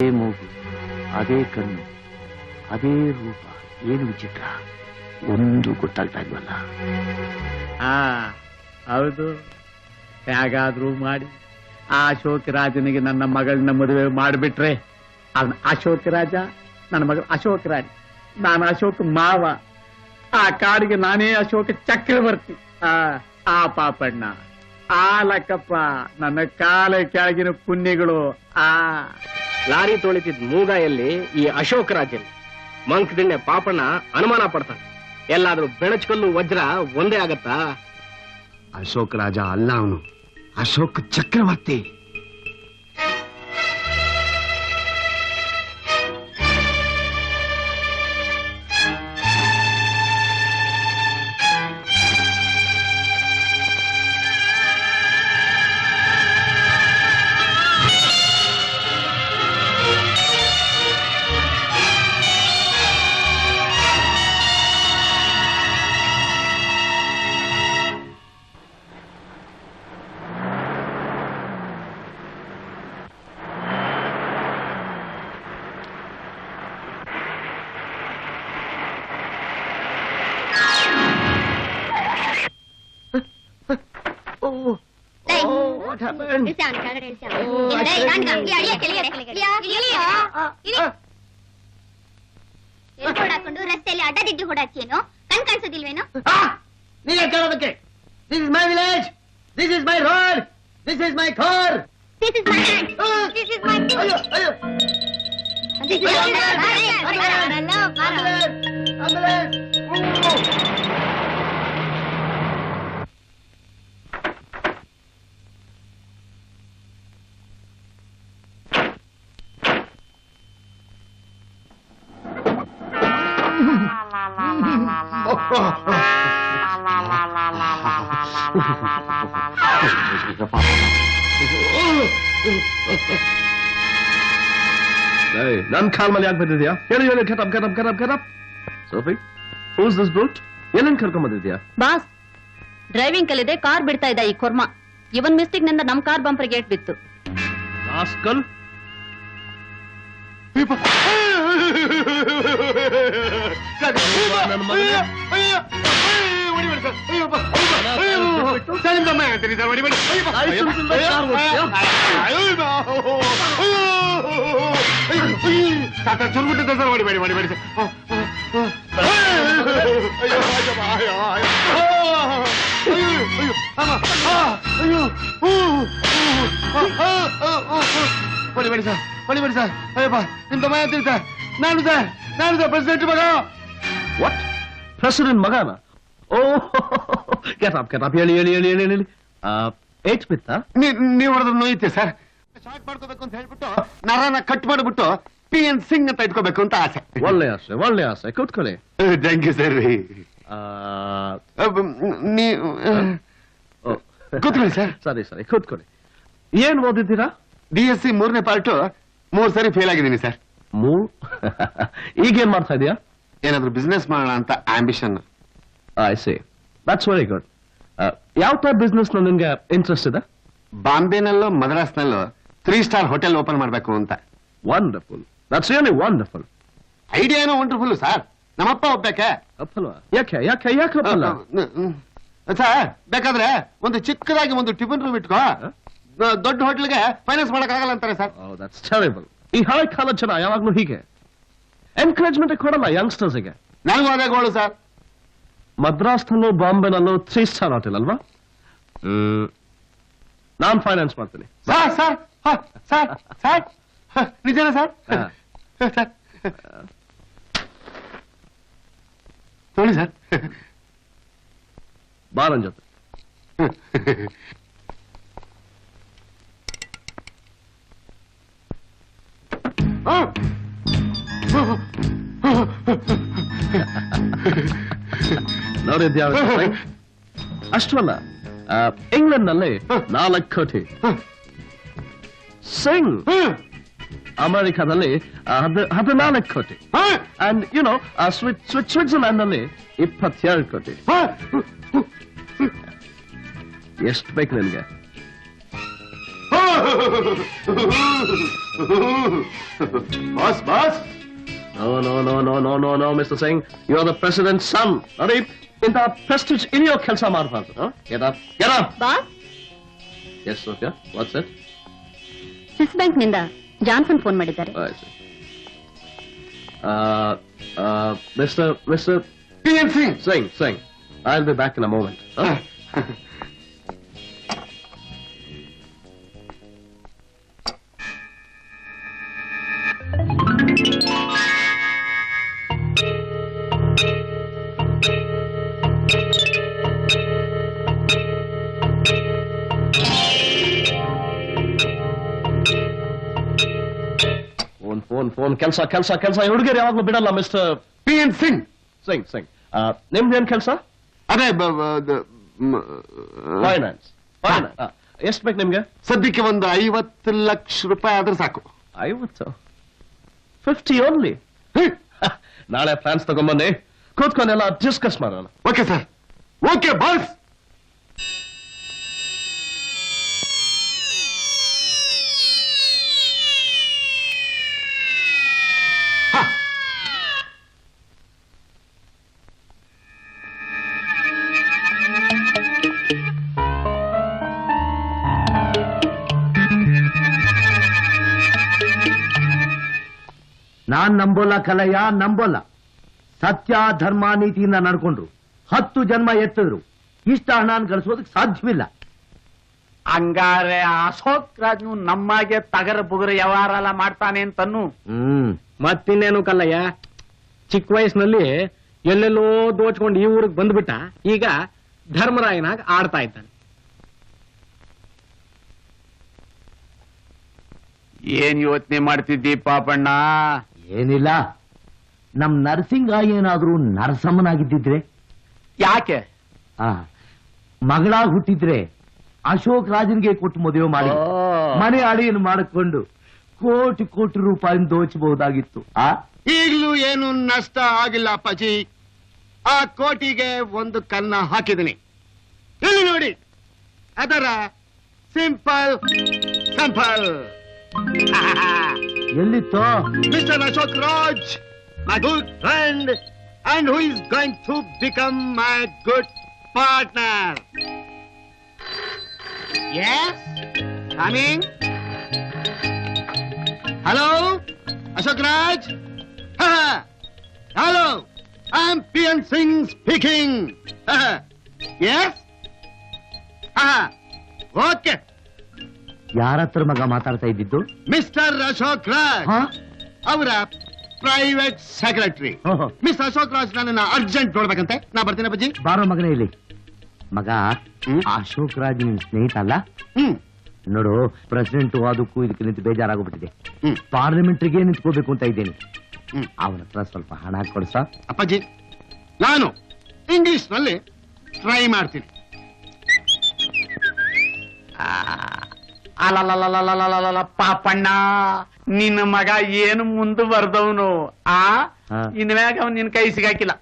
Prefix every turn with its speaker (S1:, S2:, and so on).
S1: ಅದೇ ಮೂಗು, ಅದೇ ಕಣ್ಣು, ಅದೇ ರೂಪ, ಏನು ವಿಚಿತ್ರ? ಒಂದು ಗೊತ್ತಾಗ್ತಾ ಇಲ್ವಲ್ಲ?
S2: ಆ, ಹೌದು. ಹೇಗಾದ್ರೂ ಮಾಡಿ. ಆ ಅಶೋಕ ರಾಜನಿಗೆ ನನ್ನ ಮಗಳನ್ನ ಮದುವೆ ಮಾಡಿಬಿಟ್ರೆ, ಅವನ ಅಶೋಕ ರಾಜ, ನನ್ನ ಮಗಳು ಅಶೋಕ ರಾಣಿ. ನಾನು ಅಶೋಕ ಮಾವ. ಆ ಕಾಡಿಗೆ ನಾನೇ ಅಶೋಕ ಚಕ್ರವರ್ತಿ. ಆ ಆ ಪಾಪಣ್ಣ, ಆ ಲಕ್ಕಪ್ಪ, ನನ್ನ ಕಾಲ ಕೆಳಗಿನ ಪುಣ್ಯಗಳು. ಆ.
S3: ಲಾರಿ ತೊಳಿತಿದ್ ಮೂಗಾಯಲ್ಲಿ ಈ ಅಶೋಕ್ ಮಂಕ್ ಮಂಕದಿಣ್ಣೆ ಪಾಪಣ್ಣ ಅನುಮಾನ ಪಡ್ತಾನೆ. ಎಲ್ಲಾದ್ರೂ ಬೆಣಚ್ಕಲ್ಲು ವಜ್ರ ಒಂದೇ ಆಗತ್ತಾ?
S4: ಅಶೋಕ್ ರಾಜ ಅಲ್ಲ ಅವನು. ಅಶೋಕ್ ಚಕ್ರವರ್ತಿ.
S5: ಹಾಕೊಂಡು ರಸ್ತೆಯಲ್ಲಿ ಅಡ್ಡದಿಡ್ಡಿ ಹೊಡಾಕ್ಯೇನು ಕಣ್ ಕಾಣಿಸೋದಿಲ್ವೇನು
S2: ನೀನೇ ಕೇಳೋದಕ್ಕೆ this is my village this is my road this is my car
S5: This is my hand. This is my thing.
S2: ಅಯ್ಯೋ ಅಯ್ಯೋ
S5: This is my hand. ಬರಲ್ಲ, ಬರಲ್ಲ.
S4: ನನ್ ಕಾಲ್ ಮೇಲೆ ಯಾಕೆ ಬಂದಿದ್ಯಾ ಹೇಳಿ ಹೇಳಿ get up get up get up get up Sophie who's this ಬುಟ್ ಎಲ್ಲೆನ್ ಕರ್ಕೊಂಡ್ ಬಂದಿದ್ಯಾ
S6: ಬಾಸ್ ಡ್ರೈವಿಂಗ್ ಕಲಿದೆ ಕಾರ್ ಬಿಡ್ತಾ ಇದ್ದ ಈ ಕೊರ್ಮ ಇವನ್ ಮಿಸ್ಟೇಕ್ ನಿಂದ ನಮ್ ಕಾರ್ ಬಂಪರ್ ಗೇಟ್ ಬಿತ್ತು
S4: ರಾಸ್ಕಲ್ 이봐. 아유, 아유,
S2: 아마, 아, 아유, 우, 우, 아, 아, 아, 아. ಹೊಡಿಬೇಡಿ ಸರ್ ಹೊಡಿಬೇಡಿ ಸರ್ ಅಯ್ಯಪ್ಪ ನಿಮ್ ತಮ್ಮ ಅಂತೀರಿ ಸರ್ ನಾನು ಸರ್ ನಾನು ಸರ್ ಪ್ರೆಸಿಡೆಂಟ್ ಮಗ
S4: ವಾಟ್ ಪ್ರೆಸಿಡೆಂಟ್ ಮಗನ ಓ ಕೆಟಪ್ ಕೆಟಪ್ ಹೇಳಿ ಹೇಳಿ ಹೇಳಿ ಹೇಳಿ ಹೇಳಿ ಏಟ್ ಬಿತ್ತಾ
S2: ನೀವು ಹೊಡೆದ್ರೆ ನೋಯುತ್ತೆ ಸರ್ ಶಾರ್ಟ್ ಮಾಡ್ಕೋಬೇಕು ಅಂತ ಹೇಳ್ಬಿಟ್ಟು ನರನ ಕಟ್ ಮಾಡಿಬಿಟ್ಟು ಪಿ ಎನ್ ಸಿಂಗ್ ಅಂತ ಇಟ್ಕೋಬೇಕು ಅಂತ ಆಸೆ
S4: ಒಳ್ಳೆ ಆಸೆ ಒಳ್ಳೆ ಆಸೆ ಕೂತ್ಕೊಳ್ಳಿ
S2: ಥ್ಯಾಂಕ್ ಯು ಸರ್
S4: ಆ,
S2: ನೀವು
S4: ಓ.
S2: ಕೂತ್ಕೊಳ್ಳಿ ಸರ್
S4: ಸರಿ ಸರಿ ಕೂತ್ಕೊಳ್ಳಿ ಏನ್ ಓದಿದ್ದೀರಾ
S2: ಡಿ ಎಸ್ ಸಿ ಮೂರನೇ ಪಾರ್ಟ್ ಮೂರು ಸರಿ ಫೇಲ್ ಆಗಿದ್ದೀನಿ ಸರ್.
S4: ಮೂ ಈಗೇನ್ ಮಾಡ್ತಾ ಇದೀಯಾ?
S2: ಏನಾದ್ರು ಬಿಸ್ನೆಸ್ ಮಾಡೋಣ ಅಂತ ambition
S4: I see that's very good ಯಾವ ಥರ ಬಿಸ್ನೆಸ್ ನಿಮ್ಗೆ ಇಂಟ್ರೆಸ್ಟ್ ಇದೆ?
S2: ಬಾಂಬೆನಲ್ಲೋ ಮದ್ರಾಸ್ನಲ್ಲೋ ತ್ರೀ ಸ್ಟಾರ್ ಹೋಟೆಲ್ ಓಪನ್ ಮಾಡಬೇಕು ಅಂತ.
S4: Wonderful that's really wonderful
S2: idea ಏನೋ ವಂಡರ್ಫುಲ್ ಸರ್. ನಮ್ಮಪ್ಪ
S4: ಅಪ್ಪಲ್ವಾ? ಯಾಕೆ ಯಾಕೆ ಯಾಕೆ
S2: ಸರ್ ಬೇಕಾದ್ರೆ ಒಂದು ಚಿಕ್ಕದಾಗಿ ಒಂದು ಟಿಫಿನ್ ರೂಮ್ ಇಟ್ಕೋ. ದೊಡ್ಡ ಹೋಟ್ಲಿಗೆ ಫೈನಾನ್ಸ್ ಮಾಡಕ್ ಆಗಲ್ಲ ಅಂತಾರೆ ಸರ್
S4: ದಟ್ಸ್ ಟೆರಿಬಲ್ ಈ ಹಳೆ ಕಾಲ ಜನ ಯಾವಾಗ್ಲೂ ಹೀಗೆ ಎನ್ಕರೇಜ್ಮೆಂಟ್ ಕೊಡಲ್ಲ ಯಂಗ್ಸ್ಟರ್ಸ್ಗೆ
S2: ನನಗೂ ಅದೇ ಗೋಳು ಸರ್
S4: ಮದ್ರಾಸ್ನಲ್ಲೂ ಬಾಂಬೆನಲ್ಲೂ ತ್ರೀ ಸ್ಟಾರ್ ಹೋಟೆಲ್ ಅಲ್ವಾ ನಾನ್ ಫೈನಾನ್ಸ್ ಮಾಡ್ತೀನಿ
S2: ಸರ್ ಸರ್ ಹ, ಸರ್ ಸರ್ ಹ, ನಿಜನಾ ಸರ್
S4: ಹಾ.
S2: ಸರ್ ನೋಡಿ ಸರ್
S4: ಬಾರನ್ ಜೊತೆ ನೋಡಿದ್ಯಾ ಅಷ್ಟವಲ್ಲ. ಇಂಗ್ಲೆಂಡ್ನಲ್ಲಿ ನಾಲ್ಕು ಕೋಟಿ. ಸಿಂಗ್. ಅಮೆರಿಕಾದಲ್ಲಿ ಹದಿನಾಲ್ಕು ಕೋಟಿ. ಅಂಡ್ ಯು ನೋ ಸ್ವಿಟ್ಜರ್ಲ್ಯಾಂಡ್ನಲ್ಲಿ ಇಪ್ಪತ್ತೆರಡು ಕೋಟಿ. ಎಷ್ಟು ಬೇಕು ನಿನ್ಗೆ?
S2: Boss boss.
S4: No, no, no, no, no, no, no, Mr. Singh. You're the president's son. Ready? ಇಂಥ ಪ್ರೆಸ್ಟಿಜ್ ಇಳಿಯೋ ಕೆಲಸ ಮಾಡಬಾರ್ದು yes Sophia what's sir
S6: Swiss bank ನಿಂದ ಜಾನ್ಸನ್ ಫೋನ್ ಮಾಡಿದ್ದಾರೆ
S2: mister mister
S4: Singh Singh I will be back in a moment phone phone ಕೆಲಸ ಕೆಲಸ ಕೆಲಸ. ಹುಡುಗರು ಯಾವಾಗಲೂ ಬಿಡಲ್ಲ mister
S2: P N Singh
S4: Singh Singh ನಿಮ್ದೇನ್ ಕೆಲಸ?
S2: ಅದೇ
S4: ಫೈನಾನ್ಸ್ ಫೈನಾನ್ಸ್ ಎಷ್ಟು ಬೇಕು ನಿಮ್ಗೆ?
S2: ಸದ್ಯಕ್ಕೆ ಒಂದು ಐವತ್ತು ಲಕ್ಷ ರೂಪಾಯಿ ಆದ್ರೆ ಸಾಕು.
S4: ಐವತ್ತು? ಫಿಫ್ಟಿ ಓನ್ಲಿ ನಾಳೆ ಫ್ಯಾನ್ಸ್ ತಗೊಂಬನ್ನಿ. ಕೂತ್ಕೊಂಡೆಲ್ಲ ಡಿಸ್ಕಸ್ ಮಾಡೋಣ.
S2: ಓಕೆ ಸರ್ ಓಕೆ ಬಾಸ್
S7: ನಾನ್ ನಂಬೋಲ್ಲ ಕಲಯ್ಯ ನಂಬೋಲ್ಲ. ಸತ್ಯ ಧರ್ಮ ನೀತಿಯಿಂದ ನಡ್ಕೊಂಡ್ರು. ಹತ್ತು ಜನ್ಮ ಎತ್ತಿದ್ರು. ಇಷ್ಟ ಹಣ ಗಳಿಸೋದಕ್ಕೆ ಸಾಧ್ಯವಿಲ್ಲ.
S8: ಹಂಗಾರೆ ಅಶೋಕ್ ರಾಜ್ನು ನಮ್ಮಾಗೆ ತಗರ ಬುಗರ ವ್ಯವಹಾರ ಎಲ್ಲ ಮಾಡ್ತಾನೆ ಅಂತನು
S7: ಹ್ಮ್.
S3: ಮತ್ತಿನ್ನೇನು ಕಲ್ಲಯ್ಯ? ಚಿಕ್ಕ ವಯಸ್ಸಿನಲ್ಲಿ ಎಲ್ಲೆಲ್ಲೋ ದೋಚ್ಕೊಂಡು ಈ ಊರಿಗೆ ಬಂದ್ಬಿಟ್ಟ ಈಗ ಧರ್ಮರಾಯನಾಗ ಆಡ್ತಾ ಇದ್ದಾನೆ.
S8: ಏನ್ ಯೋಚನೆ ಮಾಡ್ತಿದ್ದೀ ಪಾಪಣ್ಣ?
S7: ಏನಿಲ್ಲ. ನಮ್ ನರ್ಸಿಂಗ ಏನಾದ್ರೂ ನರಸಮ್ಮನಾಗಿದ್ದಿದ್ರೆ?
S8: ಯಾಕೆ?
S7: ಆ ಮಗಳಾಗ್ ಹುಟ್ಟಿದ್ರೆ ಅಶೋಕ್ ರಾಜನ್ಗೆ ಕೊಟ್ಟು ಮದುವೆ ಮಾಡಿ ಮನೆ ಅಡಿಯನ್ನು ಮಾಡಿಕೊಂಡು ಕೋಟಿ ಕೋಟಿ ರೂಪಾಯಿ ದೋಚಬಹುದಾಗಿತ್ತು ಆ?
S2: ಈಗಲೂ ಏನು ನಷ್ಟ ಆಗಿಲ್ಲ ಅಪ್ಪಾಜಿ. ಆ ಕೋಟಿಗೆ ಒಂದು ಕನ್ನ ಹಾಕಿದೀನಿ ಇಲ್ಲಿ ನೋಡಿ. ಅದರ simple simple.
S7: ಎಲ್ಲಿತ್ತೋ
S2: mister Ashok Raj my good friend and who is going to become my good partner yes coming hello Ashok Raj hello I am P N Singh speaking yes okay
S7: ಯಾರ ಹತ್ರ ಮಗ ಮಾತಾಡ್ತಾ ಇದ್ದಿದ್ದು?
S2: Mister Ashok Raj.
S7: ಹಾ?
S2: ಅವರ private secretary
S7: ಓಹೋ.
S2: Miss Ashok Raj ನನ್ನ urgent ನೋಡ್ಬೇಕಂತೆ. ನಾ ಬರ್ತೀನಿ ಅಪ್ಪಾಜಿ.
S7: ಬಾರೋ ಮಗನೇ ಇಲ್ಲಿ. ಮಗ
S2: ಹ್ಮ್?
S7: ಅಶೋಕ್ ರಾಜ್ ನಿನ್ ಸ್ನೇಹಿತ ಅಲ್ಲ?
S2: ಹ್ಮ್.
S7: ನೋಡು ಪ್ರೆಸಿಡೆಂಟ್ ಅದಕ್ಕೂ ಇದಕ್ಕೆ ನಿಂತು ಬೇಜಾರಾಗ್ಬಿಟ್ಟಿದೆ
S2: ಹ್ಮ್.
S7: ಪಾರ್ಲಿಮೆಂಟ್ರಿಗೆ ನಿಂತ್ಕೋಬೇಕು ಅಂತ ಇದ್ದೇನೆ.
S2: ಹ್ಮ್.
S7: ಅವನ ಹತ್ರ ಸ್ವಲ್ಪ ಹಣ ಕೊಡ್ಸ?
S2: ಅಪ್ಪಾಜಿ ನಾನು ಇಂಗ್ಲಿಷ್ನಲ್ಲಿ ಟ್ರೈ ಮಾಡ್ತೀನಿ.
S8: అలలలలలలల పాపಣ್ಣ ನಿನ್ನ ಮಗ ಏನು ಮುಂದುವರೆದವನು ಆ ಇನ್ಮ್ಯಾಗ ಅವ್ನು ನಿನ್
S7: ಕೈಸಿಗಾಕಿಲ್ಲ